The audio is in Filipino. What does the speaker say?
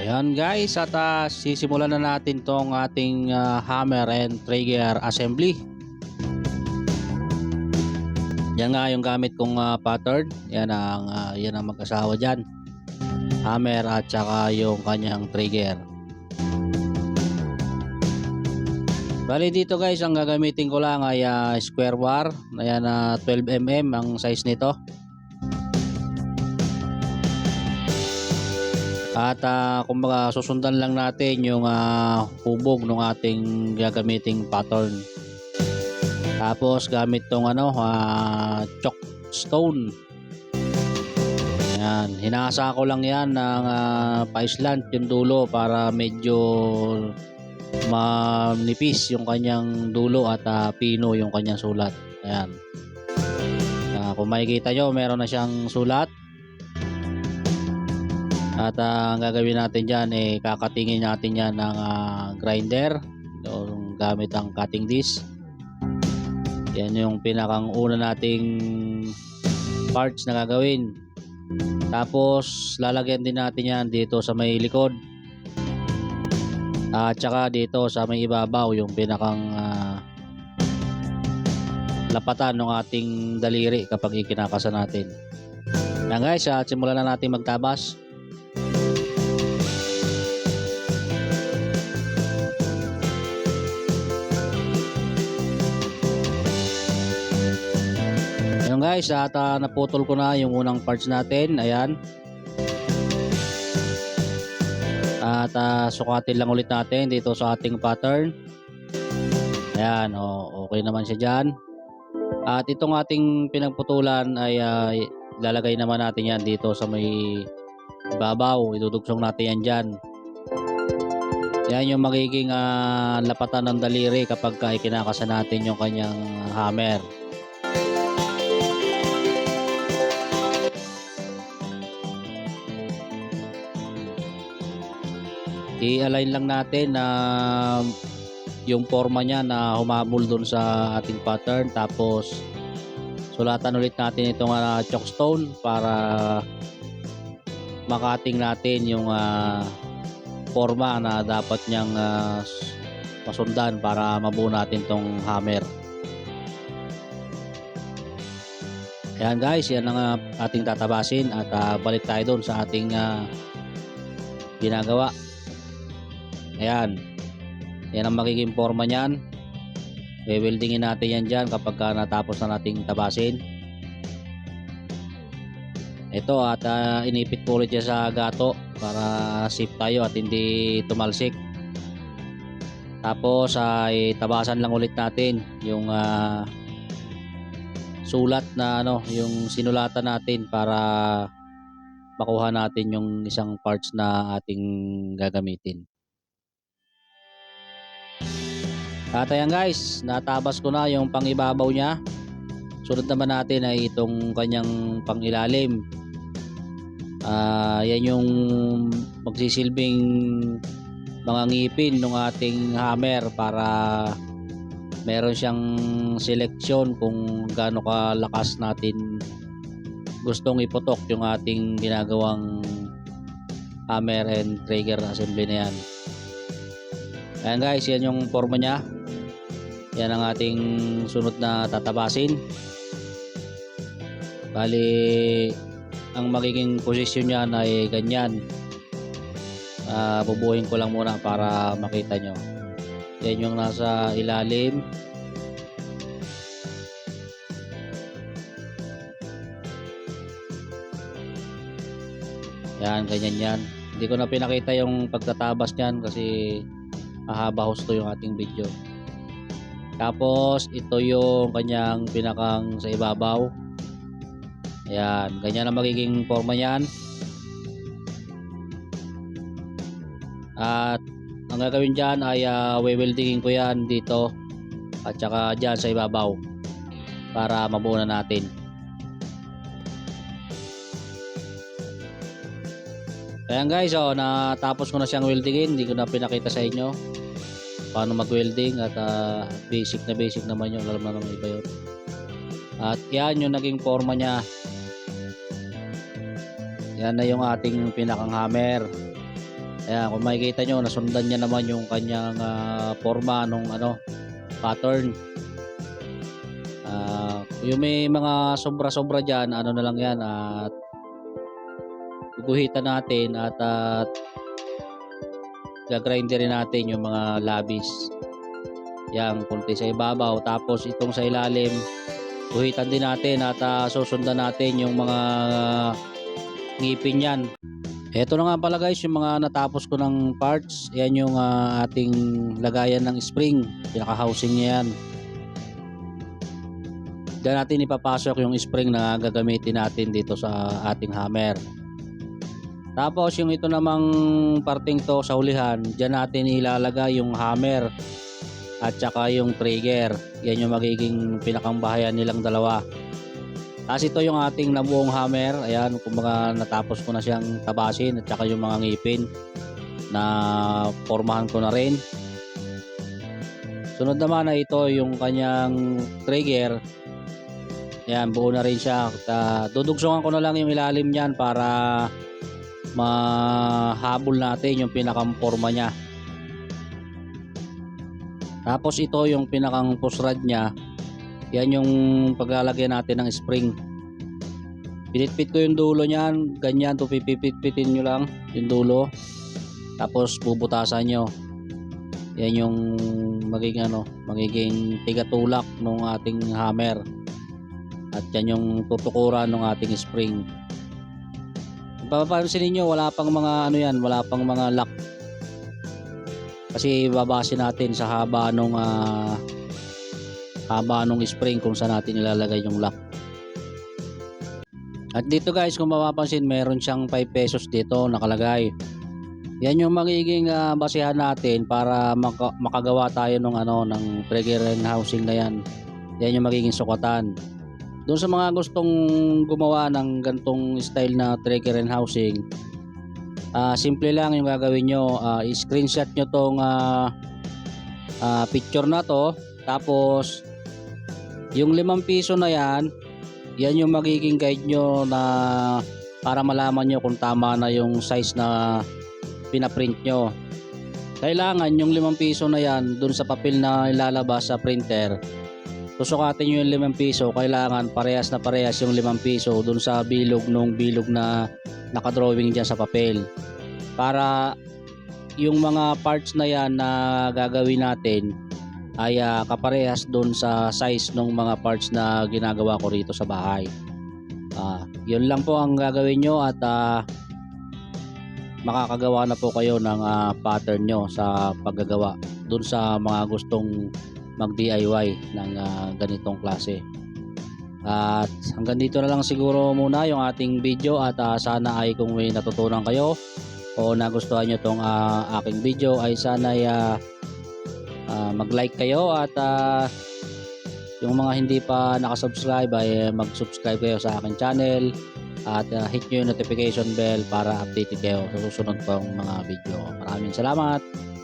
Ayan guys, at ah, sisimulan na natin tong ating ah, hammer and trigger assembly. Yan nga yung gamit kong ah, pattern. Yan ang, ah, yan ang mag-asawa dyan. Hammer at saka yung kanyang trigger. Bali dito guys, ang gagamitin ko lang ay ah, square bar. Ayan na 12mm ang size nito. At uh, kumbaga susundan lang natin yung ah, hubog ng ating gagamiting pattern. Tapos gamit tong ano, ah, chalk stone. Yan, hinasa ko lang yan ng uh, paislant yung dulo para medyo manipis yung kanyang dulo at ah, pino yung kanyang sulat. Ayan. Ah, kung makikita nyo, meron na siyang sulat. At ah, ang gagawin natin dyan, eh, kakatingin natin yan ng ah, grinder. Yung gamit ang cutting disc. Yan yung pinakang una nating parts na gagawin. Tapos, lalagyan din natin yan dito sa may likod. At saka dito sa may ibabaw, yung pinakang ah, lapatan ng ating daliri kapag ikinakasa natin. Yan guys, at simulan na natin magtabas. Guys, at ah, naputol ko na yung unang parts natin. Ayan. At ah, sukatin lang ulit natin dito sa ating pattern. Ayan, oh, okay naman siya dyan. At itong ating pinagputulan ay ah, lalagay naman natin yan dito sa may babaw. Idudugsong natin yan dyan. Yan yung magiging ah, lapatan ng daliri kapag ka ikinakasa natin yung kanyang hammer. I-align lang natin na yung forma niya na humabol dun sa ating pattern. Tapos sulatan ulit natin itong uh, chalkstone para makating natin yung ah, forma na dapat niyang ah, masundan para mabuo natin tong hammer. Ayan guys, yan ang ah, ating tatabasin at ah, balik tayo doon sa ating ah, ginagawa. Ayan. Yan ang magiging forma niyan. We-weldingin natin yan dyan kapag ka natapos na nating tabasin. Ito at ah, inipit ko ulit sa gato para safe tayo at hindi tumalsik. Tapos ay tabasan lang ulit natin yung ah, sulat na ano, yung sinulatan natin para makuha natin yung isang parts na ating gagamitin. At ayan guys, natabas ko na yung pangibabaw niya. Sunod naman natin ay itong kanyang pangilalim. Ah, yan yung magsisilbing mga ngipin ng ating hammer para meron siyang seleksyon kung gaano kalakas natin gustong iputok yung ating ginagawang hammer and trigger assembly na yan. Ayan guys, yan yung forma niya. Yan ang ating sunod na tatabasin. Bali, ang magiging posisyon niyan ay ganyan. Ah, bubuhin ko lang muna para makita nyo. Yan yung nasa ilalim. Yan, ganyan yan. Hindi ko na pinakita yung pagtatabas niyan kasi mahaba husto yung ating video. Tapos, ito yung kanyang pinakang sa ibabaw. Ayan, ganyan ang magiging forma niyan. At ang gagawin dyan ay uh, weldingin ko yan dito at saka dyan sa ibabaw para mabuo na natin. Ayan guys, oh, natapos ko na siyang weldingin. Hindi ko na pinakita sa inyo paano mag-welding at ah, basic na basic naman yun. Alam na naman iba yun. At yan yung naging forma niya. Yan na yung ating pinakang hammer. Ayan, kung makikita nyo, nasundan niya naman yung kanyang ah, forma nung ano, pattern. Ah, yung may mga sobra-sobra dyan, ano na lang yan, at guguhitan natin at at gagrinderin natin yung mga labis. Yang kunti sa ibabaw, tapos itong sa ilalim, guhitan din natin at ah, susundan natin yung mga ngipin yan. Ito na nga pala guys yung mga natapos ko ng parts. Yan yung ah, ating lagayan ng spring. Pinaka-housing niya yan. Diyan natin ipapasok yung spring na gagamitin natin dito sa ating hammer. Tapos yung ito namang parting to sa hulihan, diyan natin ilalagay yung hammer at saka yung trigger. Yan yung magiging pinakang bahayan nilang dalawa. Tapos ito yung ating nabuong hammer. Ayan, kumbaga natapos ko na siyang tabasin at saka yung mga ngipin na formahan ko na rin. Sunod naman na ito yung kanyang trigger. Ayan, buo na rin siya. Ta dudugsungan ko na lang yung ilalim niyan para mahabol natin yung pinakang forma niya. Tapos ito yung pinakang push rod niya. Yan yung paglalagay natin ng spring. Pinitpit ko yung dulo niyan. Ganyan to pipipit-pitin nyo lang yung dulo. Tapos bubutasan nyo. Yan yung magiging ano, magiging tigatulak ng ating hammer. At yan yung tutukuran ng ating spring. Papapansin ninyo, wala pang mga ano yan, wala pang mga lock. Kasi babase natin sa haba nung ah, haba nung spring kung saan natin ilalagay yung lock. At dito guys, kung mapapansin, meron siyang 5 pesos dito nakalagay. Yan yung magiging ah, basehan natin para maka- makagawa tayo ng ano ng trigger and housing na yan. Yan yung magiging sukatan. Doon sa mga gustong gumawa ng gantong style na trigger and housing, ah, simple lang yung gagawin nyo. Ah, i-screenshot nyo tong ah, ah, picture na to. Tapos, yung limang piso na yan, yan yung magiging guide nyo na para malaman nyo kung tama na yung size na pinaprint nyo. Kailangan yung limang piso na yan dun sa papel na ilalabas sa printer. Susukatin nyo yung limang piso, kailangan parehas na parehas yung limang piso dun sa bilog nung bilog na nakadrawing dyan sa papel. Para yung mga parts na yan na gagawin natin ay ah, kaparehas doon sa size ng mga parts na ginagawa ko rito sa bahay. Ah, yun lang po ang gagawin nyo at ah, makakagawa na po kayo ng ah, pattern nyo sa paggagawa doon sa mga gustong mag DIY ng ah, ganitong klase. At hanggang dito na lang siguro muna yung ating video at ah, sana ay kung may natutunan kayo o nagustuhan nyo tong ah, aking video ay sana ay ah, ah, mag-like kayo at ah, yung mga hindi pa nakasubscribe ay mag-subscribe kayo sa aking channel at ah, hit nyo yung notification bell para updated kayo sa susunod pang mga video. Maraming salamat!